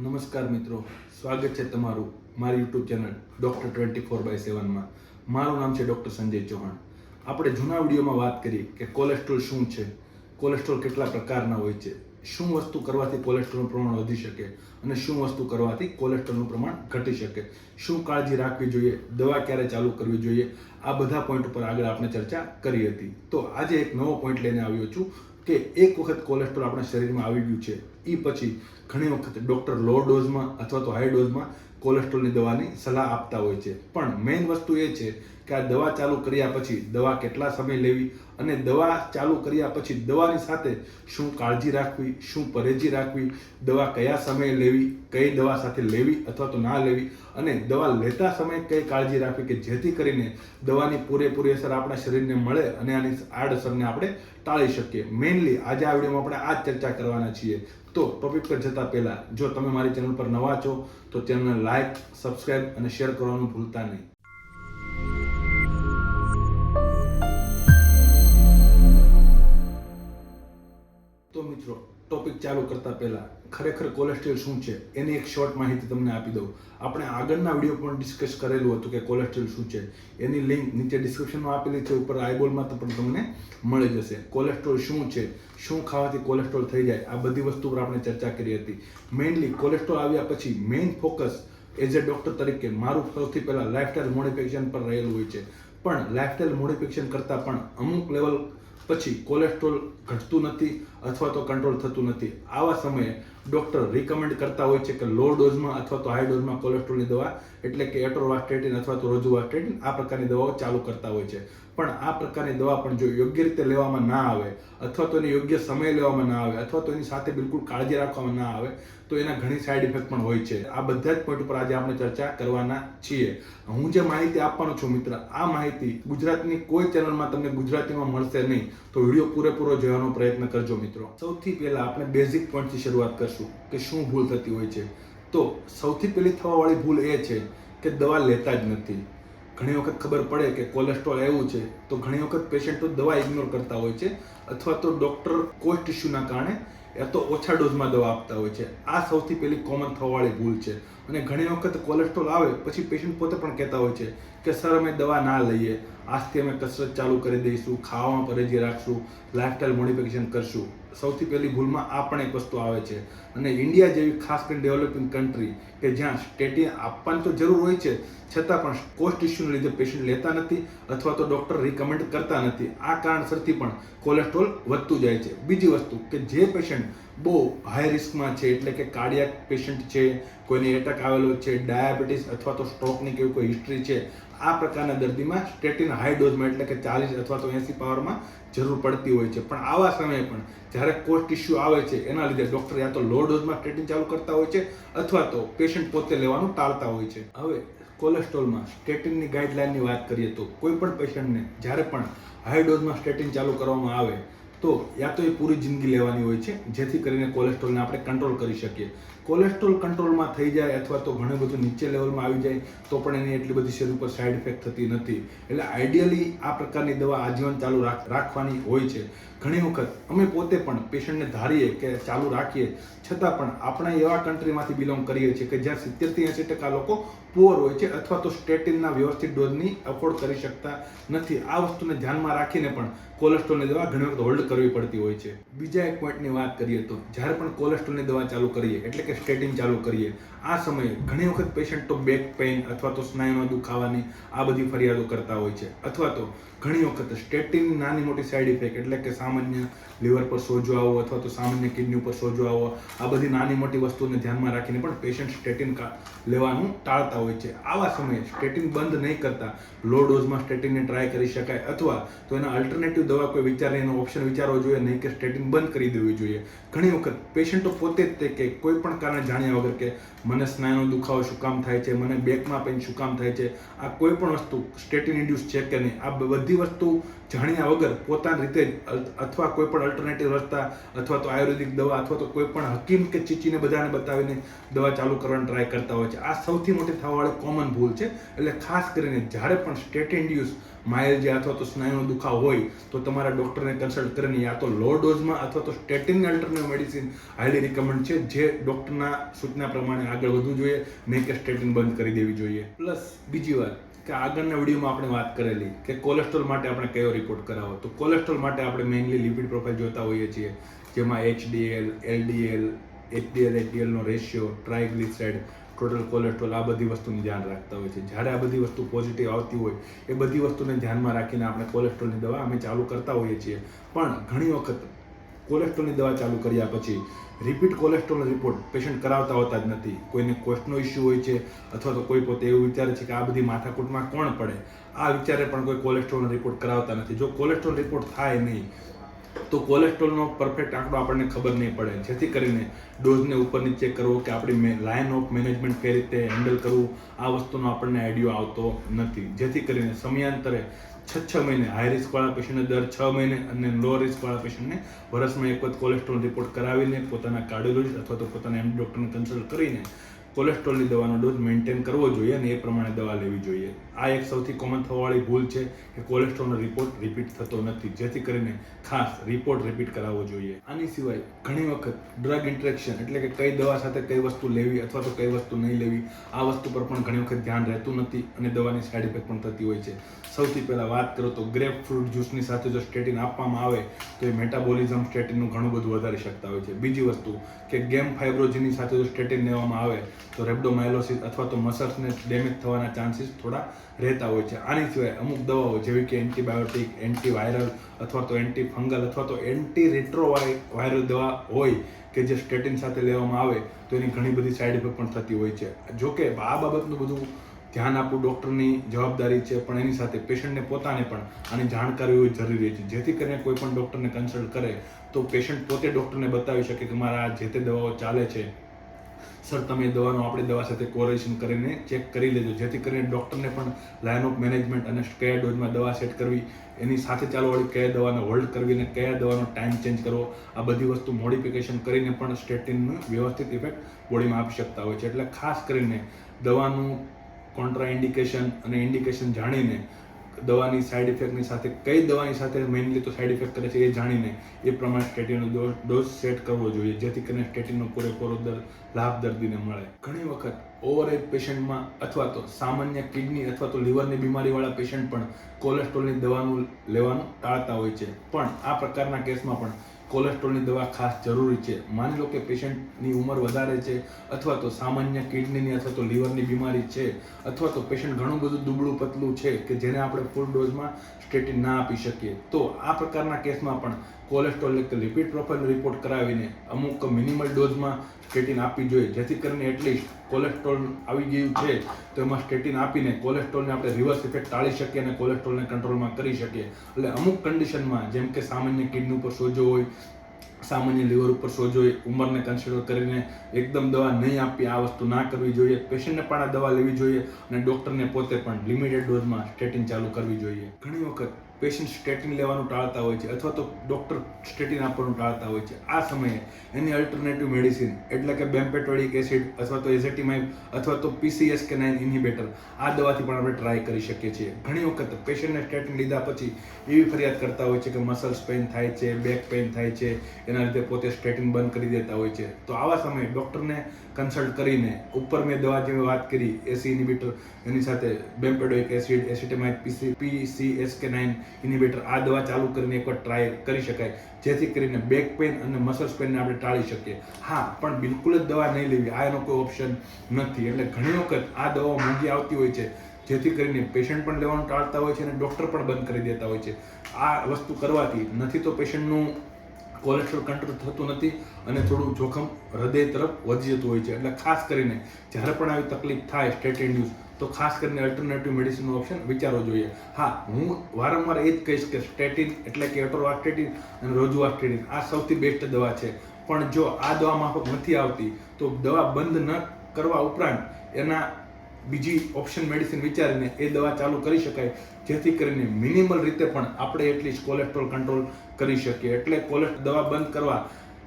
નમસ્કાર મિત્રો, સ્વાગત છે તમારું મારી YouTube channel doctor twenty four by seven મારું નામ છે ડૉક્ટર સંજય ચૌહાણ. આપણે જૂના વિડીયોમાં વાત કરી કે કોલેસ્ટ્રોલ શું છે, કોલેસ્ટ્રોલ કેટલા પ્રકારના હોય છે, શું વસ્તુ કરવાથી કોલેસ્ટ્રોલનું પ્રમાણ વધી શકે અને શું વસ્તુ કરવાથી કોલેસ્ટ્રોલનું પ્રમાણ ઘટી શકે, શું કાળજી રાખવી જોઈએ, દવા ક્યારે ચાલુ કરવી જોઈએ, આ બધા પોઈન્ટ ઉપર આગળ આપણે ચર્ચા કરી હતી. તો આજે એક નવો પોઈન્ટ લઈને આવ્યો છું કે એક વખત કોલેસ્ટ્રોલ આપણા શરીરમાં આવી ગયું છે એ પછી ઘણી વખત ડૉક્ટર લો ડોઝમાં અથવા તો હાઈ ડોઝમાં કોલેસ્ટ્રોલની દવાની સલાહ આપતા હોય છે. પણ મેઇન વસ્તુ એ છે કે આ દવા ચાલુ કર્યા પછી દવા કેટલા સમય લેવી અને દવા ચાલુ કર્યા પછી દવાની સાથે શું કાળજી રાખવી, શું પરેજી રાખવી, દવા કયા સમયે લેવી, કઈ દવા સાથે લેવી અથવા તો ના લેવી અને દવા લેતા સમયે કઈ કાળજી રાખવી કે જેથી કરીને દવાની પૂરેપૂરી અસર આપણા શરીરને મળે અને આની આડઅસરને આપણે ટાળી શકીએ. મેઇનલી આજે આ વિડીયોમાં આપણે આ ચર્ચા કરવાના છીએ. તો ટોપિક પર જતા પહેલા જો તમે મારી ચેનલ પર નવા છો તો ચેનલને લાઈક સબસ્ક્રાઇબ અને શેર કરવાનું ભૂલતા નહીં. ટોપિક ચાલુ કરતા પહેલા ખરેખર કોલેસ્ટ્રોલ શું છે? એની એક શોર્ટ માહિતી તમને આપી દઉં. આપણે આગળના વીડિયો પણ ડિસ્કસ કરેલું હતું કે કોલેસ્ટ્રોલ શું છે. એની લિંક નીચે ડિસ્ક્રિપ્શનમાં આપેલી છે, ઉપર આઈબોલમાં તો પણ તમને મળી જશે. કોલેસ્ટ્રોલ શું છે? શું ખાવાથી કોલેસ્ટ્રોલ થઈ જાય? આ બધી વસ્તુ પર આપણે ચર્ચા કરી હતી. મેઇનલી કોલેસ્ટ્રોલ આવ્યા પછી main focus as a doctor તરીકે મારું સૌથી પહેલાં લાઇફસ્ટાઇલ મોડિફિકેશન પર રહેલું હોય છે. પણ લાઇફસ્ટાઇલ મોડિફિકેશન કરતાં પણ અમુક લેવલ પછી કોલેસ્ટ્રોલ ઘટતું નથી. અથવા તો કંટ્રોલ થતું નથી. આવા સમયે ડૉક્ટર રિકમેન્ડ કરતા હોય છે કે લો ડોઝમાં અથવા તો હાઈ ડોઝમાં કોલેસ્ટ્રોલની દવા, એટલે કે એટોરવાસ્ટેટિન અથવા તો રોજુવાસ્ટેટિન આ પ્રકારની દવાઓ ચાલુ કરતા હોય છે. પણ આ પ્રકારની દવા પણ જો યોગ્ય રીતે લેવામાં ના આવે, અથવા તો એને યોગ્ય સમય લેવામાં ના આવે, અથવા તો એની સાથે બિલકુલ કાળજી રાખવામાં ના આવે, તો એના ઘણી સાઈડ ઇફેક્ટ પણ હોય છે. આ બધા જ પોઈન્ટ ઉપર આજે આપણે ચર્ચા કરવાના છીએ. હું જે માહિતી આપવાનો છું મિત્ર, આ માહિતી ગુજરાતની કોઈ ચેનલમાં તમને ગુજરાતીમાં મળશે નહીં, તો વીડિયો પૂરેપૂરો જોવાનો પ્રયત્ન કરજો મિત્રો. સૌથી પહેલા આપણે બેઝિક પોઈન્ટથી શરૂઆત કરશું કે શું ભૂલ થતી હોય છે. તો સૌથી પહેલી થવાવાળી ભૂલ એ છે કે દવા લેતા જ નથી. ઘણી વખત ખબર પડે કે કોલેસ્ટ્રોલ એવું છે, તો ઘણી વખત પેશન્ટો દવા ઇગ્નોર કરતા હોય છે અથવા તો ડૉક્ટર કોસ્ટ ઇસ્યુના કારણે યા તો ઓછા ડોઝમાં દવા આપતા હોય છે. આ સૌથી પહેલી કોમન થવાવાળી ભૂલ છે. અને ઘણી વખત કોલેસ્ટ્રોલ આવે પછી પેશન્ટ પોતે પણ કહેતા હોય છે કે, સર, અમે દવા ના લઈએ. આજથી અમે કસરત ચાલુ કરી દઈશું, ખાવામાં પરેજી રાખશું લાઇફસ્ટાઇલ મોડિફિકેશન કરશું. સૌથી પહેલી ભૂલમાં આ પણ એક વસ્તુ આવે છે. અને ઇન્ડિયા જેવી ખાસ કરીને ડેવલપિંગ કન્ટ્રી કે જ્યાં સ્ટેટી આપવાની તો જરૂર હોય છે, છતાં પણ કોસ્ટ ઇસ્યુને લીધે પેશન્ટ લેતા નથી અથવા તો ડૉક્ટર રિકમેન્ડ કરતા નથી. આ કારણસરથી પણ કોલેસ્ટ્રોલ વધતું જાય છે. બીજી વસ્તુ કે જે પેશન્ટ બહુ હાઈ રિસ્કમાં છે, એટલે કે કાર્ડિયાક પેશન્ટ છે, કોઈને એટેક આવેલો છે ડાયાબિટીસ અથવા તો સ્ટ્રોકની કેવી કોઈ હિસ્ટ્રી છે, આ પ્રકારના દર્દીમાં સ્ટેટિન હાઈ ડોઝમાં એટલે કે ચાલીસ અથવા તો એંસી પાવરમાં જરૂર પડતી હોય છે. પણ આવા સમયે પણ જ્યારે કોસ્ટ ઇસ્યુ આવે છે, એના લીધે ડૉક્ટર યા તો લો ડોઝમાં સ્ટેટિન ચાલુ કરતા હોય છે અથવા તો પેશન્ટ પોતે લેવાનું ટાળતા હોય છે. હવે કોલેસ્ટ્રોલમાં સ્ટેટિનની ગાઈડલાઇનની વાત કરીએ તો કોઈ પણ પેશન્ટને જ્યારે પણ હાઈ ડોઝમાં સ્ટેટિન ચાલુ કરવામાં આવે તો યા તો એ પૂરી જિંદગી લેવાની હોય છે, જેથી કરીને કોલેસ્ટ્રોલને આપણે કંટ્રોલ કરી શકીએ. કોલેસ્ટ્રોલ કંટ્રોલમાં થઈ જાય અથવા તો ઘણું બધું નીચે લેવલમાં આવી જાય, તો પણ એની એટલી બધી શરીર ઉપર સાઈડ ઇફેક્ટ થતી નથી. એટલે આઈડિયલી આ પ્રકારની દવા આજીવન ચાલુ રાખ- રાખવાની હોય છે. ઘણી વખત અમે પોતે પણ પેશન્ટને ધારીએ કે ચાલુ રાખીએ, છતાં પણ આપણે એવા કન્ટ્રીમાંથી બિલોંગ કરીએ છીએ કે જ્યાં સિત્તેરથી એંસી ટકા લોકો પુઅર હોય છે અથવા તો સ્ટેટિનના વ્યવસ્થિત ડોઝની અફોર્ડ કરી શકતા નથી. આ વસ્તુને ધ્યાનમાં રાખીને પણ કોલેસ્ટ્રોલની દવા ઘણી વખત હોલ્ડ કરવી પડતી હોય છે. બીજા એક પોઈન્ટની વાત કરીએ તો જ્યારે પણ કોલેસ્ટ્રોલની દવા ચાલુ કરીએ, એટલે કે સ્ટેટિન ચાલુ કરીએ. આ સમયે ઘણી વખત પેશન્ટ તો બેક પેઇન અથવા તો સ્નાયુનો દુખાવાની આ બધી ફરિયાદો કરતા હોય છે. અથવા તો ઘણી વખત સ્ટેટિન નાની મોટી સાઈડ ઇફેક્ટ એટલે કે સામાન્ય લીવર પર સોજો આવો અથવા તો સામાન્ય કિડની ઉપર સોજો આવો આ બધી નાની મોટી વસ્તુને ધ્યાનમાં રાખીને પણ પેશન્ટ સ્ટેટિન લેવાનું ટાળતા હોય છે. આવા સમયે સ્ટેટિન બંધ નહીં કરતા લો ડોઝમાં સ્ટેટિનને ટ્રાય કરી શકાય અથવા તો એના અલ્ટરનેટિવ દવા કોઈ વિચારીને એનો ઓપ્શન વિચારવો જોઈએ નહીં કે સ્ટેટિન બંધ કરી દેવી જોઈએ. ઘણી વખત પેશન્ટો પોતે જ તે કે કોઈ પણ કારણે જાણ્યા વગર કે મને સ્નાયુનો દુખાવો શું કામ થાય છે, મને બેકમાં પેન શું કામ થાય છે, આ કોઈ પણ વસ્તુ સ્ટેટિન ઇન્ડ્યુસ છે કે નહીં, આ બધી વસ્તુ જાણ્યા વગર પોતાની રીતે અથવા કોઈ પણ અલ્ટરનેટિવ રસ્તા અથવા તો આયુર્વેદિક દવા અથવા તો કોઈ પણ હકીમ કે ચીચીને બધાને બતાવીને દવા ચાલુ કરવાની ટ્રાય કરતા હોય છે. આ સૌથી મોટી થવાવાળી કોમન ભૂલ છે. એટલે ખાસ કરીને જ્યારે પણ સ્ટેટ ઇન્ડ્યુસ માયલજી અથવા તો સ્નાયુનો દુખાવ હોય તો તમારા ડૉક્ટરને કન્સલ્ટ કરીને યા તો લો ડોઝમાં અથવા તો statin alternative medicine highly recommend છે જે ડૉક્ટરના સૂચના પ્રમાણે આગળ વધવું જોઈએ નહીં કે સ્ટેટિન બંધ કરી દેવી જોઈએ. પ્લસ બીજી વાત કે આગળના વિડીયોમાં આપણે વાત કરેલી કે કોલેસ્ટ્રોલ માટે આપણે કયો રિપોર્ટ કરાવો. તો કોલેસ્ટ્રોલ માટે આપણે મેઇનલી લિપિડ પ્રોફાઇલ જોતા હોઈએ છીએ જેમાં એચડીએલ એલડીએલ એચડીએલ એચડીએલનો રેશિયો ટ્રાયગ્લિસરાઇડ ટોટલ કોલેસ્ટ્રોલ આ બધી વસ્તુનું ધ્યાન રાખતા હોય છે. જ્યારે આ બધી વસ્તુ પોઝિટિવ આવતી હોય, એ બધી વસ્તુને ધ્યાનમાં રાખીને આપણે કોલેસ્ટ્રોલની દવા અમે ચાલુ કરતા હોઈએ છીએ. પણ ઘણી વખત કોલેસ્ટ્રોલની દવા ચાલુ કર્યા પછી રિપીટ કોલેસ્ટ્રોલ રિપોર્ટ પેશન્ટ કરાવતા હોતા જ નથી. કોઈને કોસ્ટનો ઇસ્યુ હોય છે અથવા તો કોઈ પોતે એવું વિચારે છે કે આ બધી માથાકૂટમાં કોણ પડે. આ વિચારે પણ કોઈ કોલેસ્ટ્રોલનો રિપોર્ટ કરાવતા નથી. જો કોલેસ્ટ્રોલ રિપોર્ટ થાય નહીં તો કોલેસ્ટ્રોલનો પરફેક્ટ આંકડો આપણને ખબર નહીં પડે. જેથી કરીને ડોઝને ઉપર નીચે કરવો કે આપણી લાઇન ઓફ મેનેજમેન્ટ કઈ રીતે હેન્ડલ કરવું, આ વસ્તુનો આપણને આઈડિયો આવતો નથી. જેથી કરીને સમયાંતરે છ છ મહિને હાઈ રિસ્કવાળા પેશન્ટને દર છ મહિને અને લો રિસ્કવાળા પેશન્ટને વર્ષમાં એક વખત કોલેસ્ટ્રોલ રિપોર્ટ કરાવીને પોતાના કાર્ડિયોલોજી અથવા તો પોતાના એમ ડૉક્ટરને કન્સલ્ટ કરીને કોલેસ્ટ્રોલની દવાનો ડોઝ મેન્ટેન કરવો જોઈએ અને એ પ્રમાણે દવા લેવી જોઈએ. આ એક સૌથી કોમન થવાવાળી ભૂલ છે કે કોલેસ્ટ્રોલનો રિપોર્ટ રિપીટ થતો નથી. જેથી કરીને ખાસ રિપોર્ટ રિપીટ કરાવવો જોઈએ. આની સિવાય ઘણી વખત ડ્રગ ઇન્ટરેક્શન એટલે કે કઈ દવા સાથે કઈ વસ્તુ લેવી અથવા તો કઈ વસ્તુ નહીં લેવી, આ વસ્તુ પર પણ ઘણી વખત ધ્યાન રહેતું નથી અને દવાની સાઈડ ઇફેક્ટ પણ થતી હોય છે. સૌથી પહેલાં વાત કરો તો ગ્રેપ ફ્રૂટ જ્યુસની સાથે જો સ્ટેટિન આપવામાં આવે, તો એ મેટાબોલિઝમ સ્ટેટિનનું ઘણું બધું વધારી શકતા હોય છે. બીજી વસ્તુ કે ગેમ ફાઇબ્રોજીની સાથે જો સ્ટેટિન લેવામાં આવે તો રેબડોમાઇલોસિસ અથવા તો મસલ્સને ડેમેજ થવાના ચાન્સીસ થોડા રહેતા હોય છે. આની સિવાય અમુક દવાઓ જેવી કે એન્ટીબાયોટિક, એન્ટીવાયરલ અથવા તો એન્ટી ફંગલ અથવા તો એન્ટી રેટ્રો વાયરલ દવા હોય કે જે સ્ટેટિન સાથે લેવામાં આવે, તો એની ઘણી બધી સાઈડ ઇફેક્ટ પણ થતી હોય છે. જોકે આ બાબતનું બધું ધ્યાન આપવું ડૉક્ટરની જવાબદારી છે, પણ એની સાથે પેશન્ટને પોતાને પણ આની જાણકારી હોવી જરૂરી છે. જેથી કરીને કોઈ પણ ડૉક્ટરને કન્સલ્ટ કરે, તો પેશન્ટ પોતે ડૉક્ટરને બતાવી શકે કે મારા જે તે દવાઓ ચાલે છે સર, તમે દવાનો આપણી દવા સાથે કોરેશન કરીને ચેક કરી લેજો. જેથી કરીને ડૉક્ટરને પણ લાઇન ઓફ મેનેજમેન્ટ અને કયા ડોઝમાં દવા સેટ કરવી, એની સાથે ચાલવાળી કયા દવાને હોલ્ડ કરવી અને કયા દવાનો ટાઈમ ચેન્જ કરવો, આ બધી વસ્તુ મોડિફિકેશન કરીને પણ સ્ટેટિનનું વ્યવસ્થિત ઇફેક્ટ બોડીમાં આપી શકતા હોય છે. એટલે ખાસ કરીને દવાનું કોન્ટ્રા ઇન્ડિકેશન અને ઇન્ડિકેશન જાણીને દવાની સાઈડ ઇફેક્ટની સાથે, કઈ દવાની સાથે મેઇનલી તો સાઈડ ઇફેક્ટ કરે છે એ જાણીને એ પ્રમાણે સ્ટેટિનનો ડોઝ સેટ કરવો જોઈએ, જેથી કરીને સ્ટેટિનનો પૂરેપૂરો દર, લાભ દર્દીને મળે. ઘણી વખત ઓવરએજ પેશન્ટમાં અથવા તો સામાન્ય કિડની અથવા તો લીવરની બીમારીવાળા પેશન્ટ પણ કોલેસ્ટ્રોલની દવાનું લેવાનું ટાળતા હોય છે. પણ આ પ્રકારના કેસમાં પણ કોલેસ્ટ્રોલની દવા ખાસ જરૂરી છે. માની લો કે પેશન્ટની ઉંમર વધારે છે અથવા તો સામાન્ય કિડનીની અથવા તો લીવરની બીમારી છે અથવા તો પેશન્ટ ઘણું બધું દુબળું પતલું છે કે જેને આપણે ફૂલ ડોઝમાં સ્ટેટિન ના આપી શકીએ. તો આ પ્રકારના કેસમાં પણ કોલેસ્ટ્રોલ કે લિપિડ પ્રોફાઇલ રિપોર્ટ કરાવીને અમુક મિનિમલ ડોઝમાં સ્ટેટિન આપવી જોઈએ. જેથી કરીને એટલીસ્ટ કોલેસ્ટ્રોલ આવી ગયું છે. તો એમાં સ્ટેટિન આપીને કોલેસ્ટ્રોલને આપણે રિવર્સ ઇફેક્ટ ટાળી શકીએ અને કોલેસ્ટ્રોલને કંટ્રોલમાં કરી શકીએ. એટલે અમુક કન્ડિશનમાં જેમ કે સામાન્ય કિડની ઉપર સોજો હોય, સામાન્ય લીવર ઉપર સોજો હોય, ઉંમરને કન્સિડર કરીને એકદમ દવા નહીં આપવી આ વસ્તુ ના કરવી જોઈએ. પેશન્ટને પણ આ દવા લેવી જોઈએ અને ડૉક્ટરને પોતે પણ લિમિટેડ ડોઝમાં સ્ટેટિન ચાલુ કરવી જોઈએ. ઘણી વખત પેશન્ટ સ્ટેટિન લેવાનું ટાળતા હોય છે અથવા તો ડૉક્ટર સ્ટેટિન આપવાનું ટાળતા હોય છે. આ સમયે એની અલ્ટરનેટિવ મેડિસિન એટલે કે બેમ્પેટોડિક એસિડ અથવા તો એઝેટિમાઇબ અથવા તો પીસીએસ કે નાઇન ઇન્હિબિટર આ દવાથી પણ આપણે ટ્રાય કરી શકીએ છીએ. ઘણી વખત પેશન્ટને સ્ટેટિન લીધા પછી એવી ફરિયાદ કરતા હોય છે કે મસલ્સ પેઇન થાય છે બેક પેઇન થાય છે, એના લીધે પોતે સ્ટેટિન બંધ કરી દેતા હોય છે. તો આવા સમયે ડૉક્ટરને કન્સલ્ટ કરીને ઉપર મેં દવા જેવી વાત કરી, એસી ઇનિબિટર એની સાથે બેમ્પેડોઇક એસિડ એસિટેમાઇડ પીસી પીસીએસ કે નાઇન ઇનિબિટર આ દવા ચાલુ કરીને એકવાર ટ્રાય કરી શકાય. જેથી કરીને બેક પેઇન અને મસલ્સ પેઇનને આપણે ટાળી શકીએ. હા, પણ બિલકુલ જ દવા નહીં લેવી. આ એનો કોઈ ઓપ્શન નથી. એટલે ઘણી વખત આ દવાઓ મોંઘી આવતી હોય છે. જેથી કરીને પેશન્ટ પણ લેવાનું ટાળતા હોય છે અને ડૉક્ટર પણ બંધ કરી દેતા હોય છે. આ વસ્તુ કરવાથી નથી તો પેશન્ટનું કોલેસ્ટ્રોલ કંટ્રોલ થતું નથી અને થોડું જોખમ હૃદય તરફ વધી જતું હોય છે. એટલે ખાસ કરીને જ્યારે પણ આવી તકલીફ થાય સ્ટેટ ઇન્ડ્યુસ તો ખાસ કરીને અલ્ટરનેટિવ મેડિસિનનો ઓપ્શન વિચારવો જોઈએ. હા, હું વારંવાર એ જ કહીશ કે સ્ટેટિન એટલે કે એટોરવાસ્ટેટિન અને રોજુવાસ્ટેટિન આ સૌથી બેસ્ટ દવા છે. પણ જો આ દવા માફક નથી આવતી, તો દવા બંધ ન કરવા ઉપરાંત એના બીજી ઓપ્શન મેડિસિન વિચારીને એ દવા ચાલુ કરી શકાય. જેથી કરીને મિનિમલ રીતે પણ આપણે એટલીસ્ટ કોલેસ્ટ્રોલ કંટ્રોલ કરી શકીએ. એટલે કોલેસ્ટ દવા બંધ કરવા,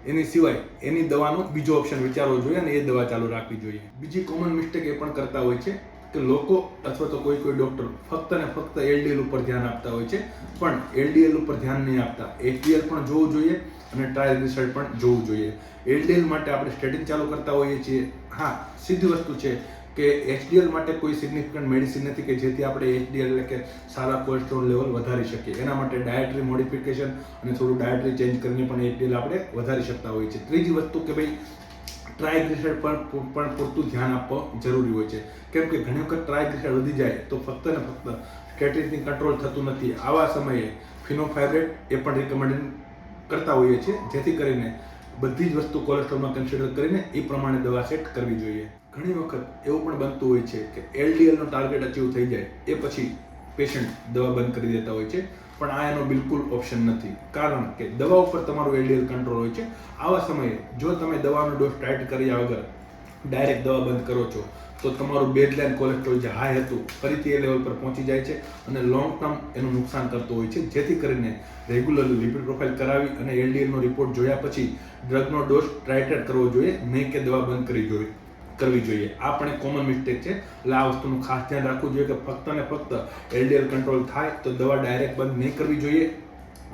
એની સિવાય એની દવાનો બીજો ઓપ્શન વિચારવો જોઈએ અને એ દવા ચાલુ રાખવી જોઈએ. બીજી કોમન મિસ્ટેક એ પણ કરતા હોય છે. કે લોકો અથવા તો કોઈ કોઈ ડોક્ટર ફક્ત ને ફક્ત એલડીએલ ઉપર ધ્યાન આપતા હોય છે, પણ એલડીએલ ઉપર ધ્યાન નહીં આપતા. એચડીએલ પણ જોવું જોઈએ અને ટ્રાયલ રિઝલ્ટ પણ જોવું જોઈએ. એલડીએલ માટે આપણે સ્ટેટિન ચાલુ કરતા હોઈએ છીએ. હા, સીધી વસ્તુ છે કે એચડીએલ માટે કોઈ સિગ્નિફિકન્ટ મેડિસિન નથી કે જેથી આપણે એચડીએલ એટલે કે સારા કોલેસ્ટ્રોલ લેવલ વધારી શકીએ. એના માટે ડાયટરી મોડિફિકેશન અને થોડું ડાયટરી ચેન્જ કરીને પણ એચડીએલ આપણે વધારી શકતા હોઈએ છીએ. ત્રીજી વસ્તુ કે ભાઈ ટ્રાયગ્લિસરાઇડ પર પણ પૂરતું ધ્યાન આપવું જરૂરી હોય છે. કેમ કે ઘણી વખત ટ્રાયગ્લિસરાઇડ વધી જાય તો ફક્ત ને ફક્ત સ્ટેટિનથી કંટ્રોલ થતું નથી. આવા સમયે ફિનોફાઇબ્રેટ એ પણ રિકમેન્ડ કરતા હોઈએ છીએ, જેથી કરીને બધી જ વસ્તુ કોલેસ્ટ્રોલમાં કન્સિડર કરીને એ પ્રમાણે દવા સેટ કરવી જોઈએ. ઘણી વખત એવું પણ બનતું હોય છે કે એલડીએલનો ટાર્ગેટ અચીવ થઈ જાય, એ પછી પેશન્ટ દવા બંધ કરી દેતા હોય છે. પણ આ એનો બિલકુલ ઓપ્શન નથી. કારણ કે દવા ઉપર તમારું એલડીએલ કંટ્રોલ હોય છે. આવા સમયે જો તમે દવાનો ડોઝ ટાઈટ કર્યા વગર ડાયરેક્ટ દવા બંધ કરો છો, તો તમારું બેડલાઇન કોલેસ્ટ્રોલ જે હાઈ હતું, ફરીથી એ લેવલ પર પહોંચી જાય છે અને લોંગ ટર્મ એનું નુકસાન કરતું હોય છે. જેથી કરીને રેગ્યુલરલી લિપિડ પ્રોફાઇલ કરાવી અને એલડીએલનો રિપોર્ટ જોયા પછી ડ્રગનો ડોઝ ટ્રાઇટેડ કરવો જોઈએ, નહીં કે દવા બંધ કરવી જોઈએ. કરવી જોઈએ. આ પણ એક કોમન મિસ્ટેક છે. એટલે આ વસ્તુનું ખાસ ધ્યાન રાખવું જોઈએ કે ફક્ત ને ફક્ત એલડીએલ કંટ્રોલ થાય તો દવા ડાયરેક્ટ બંધ નહીં કરવી જોઈએ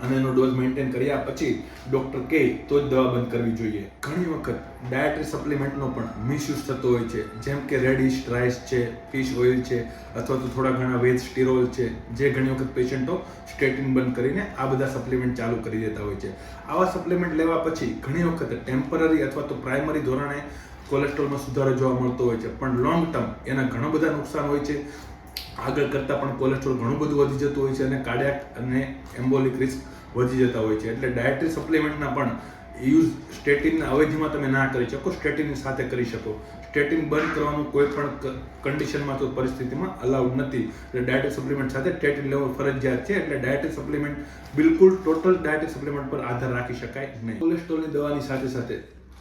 અને એનો ડોઝ મેન્ટેન કર્યા પછી ડૉક્ટર કહે તો જ દવા બંધ કરવી જોઈએ. ઘણી વખત ડાયટરી સપ્લિમેન્ટનો પણ મિસયુઝ થતો હોય છે. જેમ કે રેડિશ રાઈસ છે ફિશ ઓઇલ છે અથવા તો થોડા ઘણા વેજ સ્ટીરોલ છે. જે ઘણી વખત પેશન્ટો સ્ટેટિન બંધ કરીને આ બધા સપ્લિમેન્ટ ચાલુ કરી દેતા હોય છે. આવા સપ્લિમેન્ટ લેવા પછી ઘણી વખત ટેમ્પરરી અથવા તો પ્રાઇમરી ધોરણે કોલેસ્ટ્રોલમાં સુધારો જોવા મળતો હોય છે. પણ લોંગ ટર્મ એના ઘણા બધા નુકસાન હોય છે. આગળ કરતાં પણ કોલેસ્ટ્રોલ ઘણું બધું વધી જતું હોય છે અને કાર્ડિયાક અને એમ્બોલિક રિસ્ક વધી જતા હોય છે. એટલે ડાયટરી સપ્લિમેન્ટના પણ યુઝ સ્ટેટિનના અવેજીમાં તમે ના કરી શકો સ્ટેટિનની સાથે કરી શકો. સ્ટેટિન બંધ કરવાનું કોઈ પણ કન્ડિશનમાં તો પરિસ્થિતિમાં અલાઉડ નથી. એટલે ડાયટરી સપ્લિમેન્ટ સાથે સ્ટેટિન લેવું ફરજિયાત છે. એટલે ડાયટરી સપ્લિમેન્ટ બિલકુલ ટોટલ ડાયટરી સપ્લિમેન્ટ પર આધાર રાખી શકાય નહીં. કોલેસ્ટ્રોલની દવાની સાથે સાથે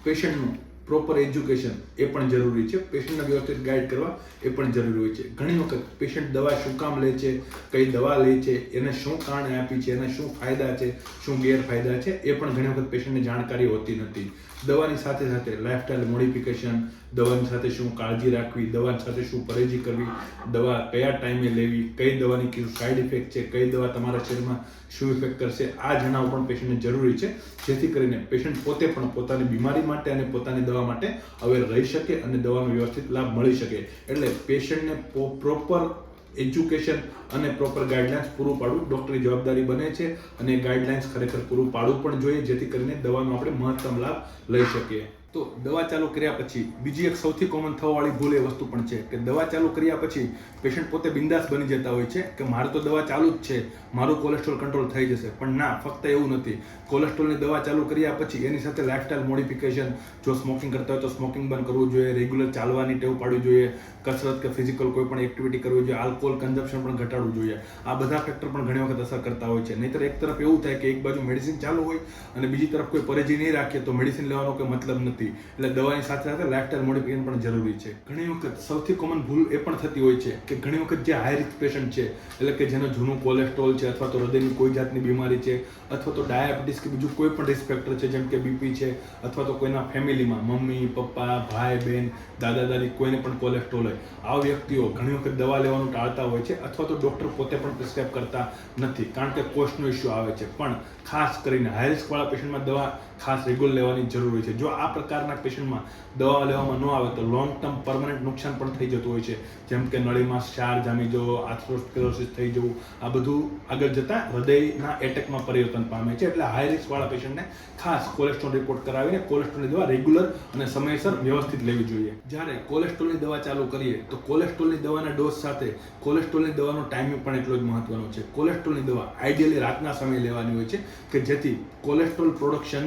પેશન્ટનું પ્રોપર એજ્યુકેશન એ પણ જરૂરી છે. પેશન્ટને વ્યવસ્થિત ગાઈડ કરવા એ પણ જરૂરી હોય છે. ઘણી વખત પેશન્ટ દવા શું કામ લે છે, કઈ દવા લે છે, એને શું કારણે આપી છે, એને શું ફાયદા છે, શું ગેરફાયદા છે, એ પણ ઘણી વખત પેશન્ટને જાણકારી હોતી નથી. દવાની સાથે સાથે લાઇફસ્ટાઇલ મોડિફિકેશન દવાની સાથે શું કાળજી રાખવી, દવાની સાથે શું પરેજી કરવી, દવા કયા ટાઈમે લેવી, કઈ દવાની કયું સાઈડ ઇફેક્ટ છે, કઈ દવા તમારા શરીરમાં શું ઇફેક્ટ કરશે? આ જણાવવું પણ પેશન્ટને જરૂરી છે. જેથી કરીને પેશન્ટ પોતે પણ પોતાની બીમારી માટે અને પોતાની દવા માટે અવેર રહી શકે અને દવાનો વ્યવસ્થિત લાભ મળી શકે. એટલે પેશન્ટને પ્રોપર એજ્યુકેશન અને પ્રોપર ગાઈડલાઇન્સ પૂરું પાડવું ડૉક્ટરની જવાબદારી બને છે અને ગાઈડલાઇન્સ ખરેખર પૂરું પાડવું પણ જોઈએ, જેથી કરીને દવાનો આપણે મહત્તમ લાભ લઈ શકીએ. તો દવા ચાલુ કર્યા પછી બીજી એક સૌથી કોમન થવાવાળી ભૂલ એ વસ્તુ પણ છે કે દવા ચાલુ કર્યા પછી પેશન્ટ પોતે બિંદાસ બની જતા હોય છે કે મારે તો દવા ચાલુ જ છે, મારું કોલેસ્ટ્રોલ કંટ્રોલ થઈ જશે. પણ ના, ફક્ત એવું નથી. કોલેસ્ટ્રોલની દવા ચાલુ કર્યા પછી એની સાથે લાઇફસ્ટાઇલ મોડિફિકેશન જો સ્મોકિંગ કરતા હોય તો સ્મોકિંગ બંધ કરવું જોઈએ રેગ્યુલર ચાલવાની ટેવ પાડવી જોઈએ, કસરત કે ફિઝિકલ કોઈ પણ એક્ટિવિટી કરવી જોઈએ આલ્કોહોલ કન્ઝપ્શન પણ ઘટાડવું જોઈએ. આ બધા ફેક્ટર પણ ઘણી વખત અસર કરતા હોય છે. નહીંતર એક તરફ એવું થાય કે એક બાજુ મેડિસિન ચાલુ હોય અને બીજી તરફ કોઈ પરેજી નહીં રાખીએ તો મેડિસિન લેવાનો કોઈ મતલબ નથી. એટલે દવાની સાથે સાથે લાઇફસ્ટાઇલ મોડિફિકેશન પણ જરૂરી છે. ઘણી વખત સૌથી કોમન ભૂલ એ પણ થતી હોય છે કે ઘણી વખત જે હાઈ રિસ્ક પેશન્ટ છે, એટલે કે જેનો જૂનું કોલેસ્ટ્રોલ છે અથવા તો હૃદયની કોઈ જાતની બીમારી છે, અથવા તો ડાયાબિટીસ કે બીજું કોઈ પણ રિસ્ક ફેક્ટર છે, જેમ કે બીપી છે, અથવા તો કોઈના ફેમિલીમાં મમ્મી, પપ્પા, ભાઈ બહેન દાદા, દાદી, કોઈને પણ કોલેસ્ટ્રોલ હોય આવા વ્યક્તિઓ ઘણી વખત દવા લેવાનું ટાળતા હોય છે અથવા તો ડૉક્ટર પોતે પણ પ્રિસ્ક્રાઇબ કરતા નથી, કારણ કે કોસ્ટનો ઇસ્યુ આવે છે. પણ ખાસ કરીને હાઈ રિસ્કવાળા પેશન્ટમાં દવા ખાસ રેગ્યુલર લેવાની જરૂર છે. જો આ પ્રકારના પેશન્ટમાં દવા લેવામાં ન આવે તો લોંગ ટર્મ પરમનન્ટ નુકસાન પણ થઈ જતું હોય છે. જેમ કે નળીમાં ક્ષાર જામી જવો આથ્રોસ્ક્લેરોસિસ થઈ જવું, આ બધું આગળ જતા હૃદયના એટેકમાં પરિવર્તન પામે છે. એટલે હાઈ રિસ્કવાળા પેશન્ટને ખાસ કોલેસ્ટ્રોલ રિપોર્ટ કરાવીને કોલેસ્ટ્રોલની દવા રેગ્યુલર અને સમયસર વ્યવસ્થિત લેવી જોઈએ. જ્યારે કોલેસ્ટ્રોલની દવા ચાલુ કરીએ તો કોલેસ્ટ્રોલની દવાના ડોઝ સાથે કોલેસ્ટ્રોલની દવાનો ટાઈમિંગ પણ એટલો જ મહત્વનો છે. કોલેસ્ટ્રોલની દવા આઈડિયલી રાતના સમયે લેવાની હોય છે કે જેથી કોલેસ્ટ્રોલ પ્રોડક્શન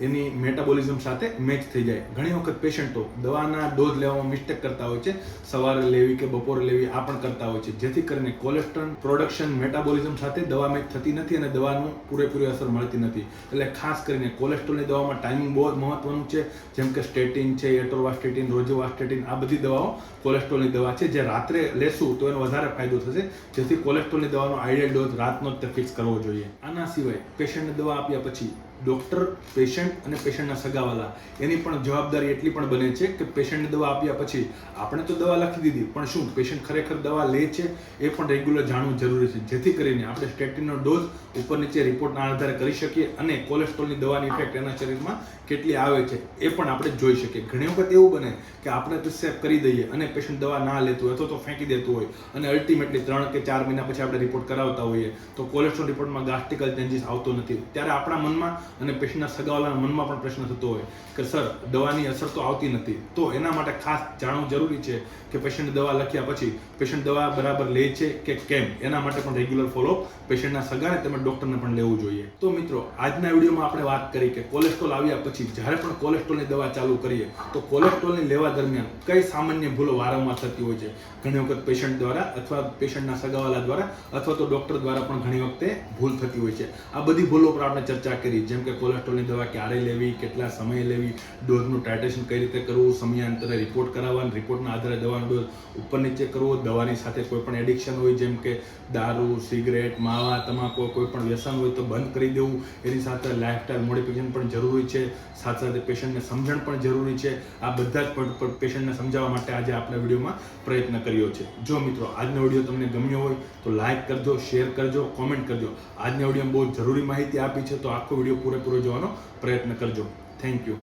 એની મેટાબોલિઝમ સાથે મેચ થઈ જાય. ઘણી વખત પેશન્ટો દવાના ડોઝ લેવામાં મિસ્ટેક કરતા હોય છે, સવારે લેવી કે બપોરે લેવી, આ પણ કરતા હોય છે. જેથી કરીને કોલેસ્ટ્રોલ પ્રોડક્શન મેટાબોલિઝમ સાથે દવા મેચ થતી નથી અને દવાનું પૂરેપૂરી અસર મળતી નથી. એટલે ખાસ કરીને કોલેસ્ટ્રોલની દવામાં ટાઈમિંગ બહુ જ મહત્વનું છે. જેમ કે સ્ટેટિન છે એટોરવાસ્ટેટિન રોજોવાસ્ટેટિન આ બધી દવાઓ કોલેસ્ટ્રોલની દવા છે. જે રાત્રે લેશું તો એનો વધારે ફાયદો થશે. જેથી કોલેસ્ટ્રોલની દવાનો આઈડિયલ ડોઝ રાતનો જ તે ફિક્સ કરવો જોઈએ. આના સિવાય પેશન્ટને દવા આપ્યા પછી ડૉક્ટર, પેશન્ટ અને પેશન્ટના સગાવાલા. એની પણ જવાબદારી એટલી પણ બને છે કે પેશન્ટને દવા આપ્યા પછી આપણે તો દવા લખી દીધી, પણ શું? પેશન્ટ ખરેખર દવા લે છે એ પણ રેગ્યુલર જાણવું જરૂરી છે. જેથી કરીને આપણે સ્ટેટિનનો ડોઝ ઉપર નીચે રિપોર્ટના આધારે કરી શકીએ અને કોલેસ્ટ્રોલની દવાની ઇફેક્ટ એના શરીરમાં કેટલી આવે છે એ પણ આપણે જોઈ શકીએ. ઘણી વખત એવું બને કે આપણે પ્રિસ્ક્રાઇબ કરી દઈએ અને પેશન્ટ દવા ના લેતું હોય, અથવા તો ફેંકી દેતું હોય અને અલ્ટિમેટલી ત્રણ કે ચાર મહિના પછી આપણે રિપોર્ટ કરાવતા હોઈએ, તો કોલેસ્ટ્રોલ રિપોર્ટમાં ગાસ્ટિકલ ચેન્જીસ આવતો નથી. ત્યારે આપણા મનમાં અને પેશન્ટના સગાવાલાના મનમાં પણ પ્રશ્ન થતો હોય કે, સર, દવાની અસર તો આવતી નથી. તો એના માટે ખાસ જાણવું જરૂરી છે કે, પેશન્ટ દવા લખ્યા પછી પેશન્ટ દવા બરાબર લે છે કે કેમ? એના માટે પણ રેગ્યુલર ફોલોઅપ પેશન્ટના સગાને તેમજ ડૉક્ટરને પણ લેવું જોઈએ. તો મિત્રો, આજના વિડીયોમાં આપણે વાત કરી કે કોલેસ્ટ્રોલ આવ્યા પછી જ્યારે પણ કોલેસ્ટ્રોલની દવા ચાલુ કરીએ, તો કોલેસ્ટ્રોલની લેવા દરમિયાન કઈ સામાન્ય ભૂલો વારંવાર થતી હોય છે? ઘણી વખત પેશન્ટ દ્વારા અથવા પેશન્ટના સગાવાલા દ્વારા અથવા તો ડૉક્ટર દ્વારા પણ ઘણી વખતે ભૂલ થતી હોય છે. આ બધી ભૂલો પર આપણે ચર્ચા કરી. જેમ કે કોલેસ્ટ્રોલની દવા ક્યારે લેવી, કેટલા સમય લેવી ડોઝનું ટાઇટેશન કઈ રીતે કરવું, સમયાંતરે રિપોર્ટ કરાવવા રિપોર્ટના આધારે દવાનો ડોઝ ઉપર નીચે કરવો, દવાની સાથે કોઈ પણ એડિક્શન હોય, જેમ કે દારૂ સિગરેટ માવા, તમાકુ, કોઈ પણ વ્યસન હોય તો બંધ કરી દેવું. એની સાથે લાઇફસ્ટાઇલ મોડિફિકેશન પણ જરૂરી છે. સાથે સાથે પેશન્ટને સમજણ પણ જરૂરી છે. આ બધા જ પોઈન્ટ પેશન્ટને સમજાવવા માટે આજે આપણે વિડીયોમાં પ્રયત્ન કર્યો છે. જો મિત્રો આજનો વીડિયો તમને ગમ્યો હોય તો લાઇક કરજો શેર કરજો કોમેન્ટ કરજો. આજના વિડીયોમાં બહુ જરૂરી માહિતી આપી છે, તો આખો વીડિયો પૂરેપૂરો જોવાનો પ્રયત્ન કરજો. Thank you